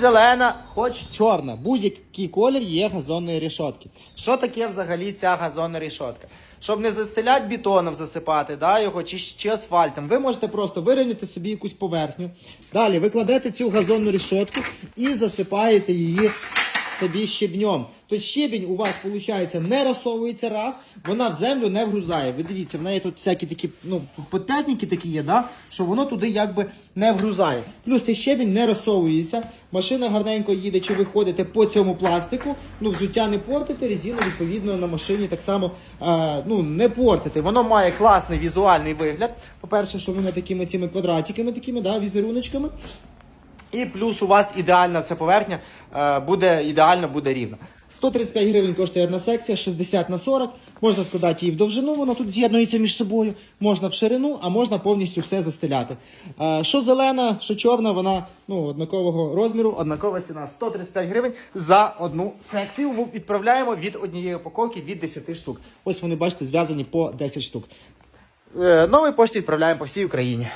зелена, хоч чорна. Будь-який колір є газонної рішотки. Що таке взагалі ця газонна рішотка? Щоб не застеляти бетоном засипати да, його чи, чи асфальтом, ви можете просто вирівняти собі якусь поверхню. Далі ви кладете цю газонну рішотку і засипаєте її собі щебнем. Тобто щебінь у вас, виходить, не розсовується раз, вона в землю не вгрузає. Ви дивіться, в неї тут всякі такі, ну, подп'ятники такі є, да? що воно туди якби не вгрузає. Плюс цей щебінь не розсовується, машина гарненько їде, чи ви ходите по цьому пластику, ну, взуття не портите, резину, відповідно, на машині так само е, ну, не портите. Воно має класний візуальний вигляд. По-перше, що воно такими цими квадратиками, такими, да, візеруночками. І плюс у вас ідеальна ця поверхня е, буде ідеально буде рівна. 135 гривень коштує одна секція, 60 на 40. Можна складати її в довжину, воно тут з'єднується між собою. Можна в ширину, а можна повністю все застеляти. Е, що зелена, що чорна, вона ну, однакового розміру, однакова ціна 135 гривень за одну секцію. Відправляємо від однієї упаковки від 10 штук. Ось вони, бачите, зв'язані по 10 штук. Е, новий пошті відправляємо по всій Україні.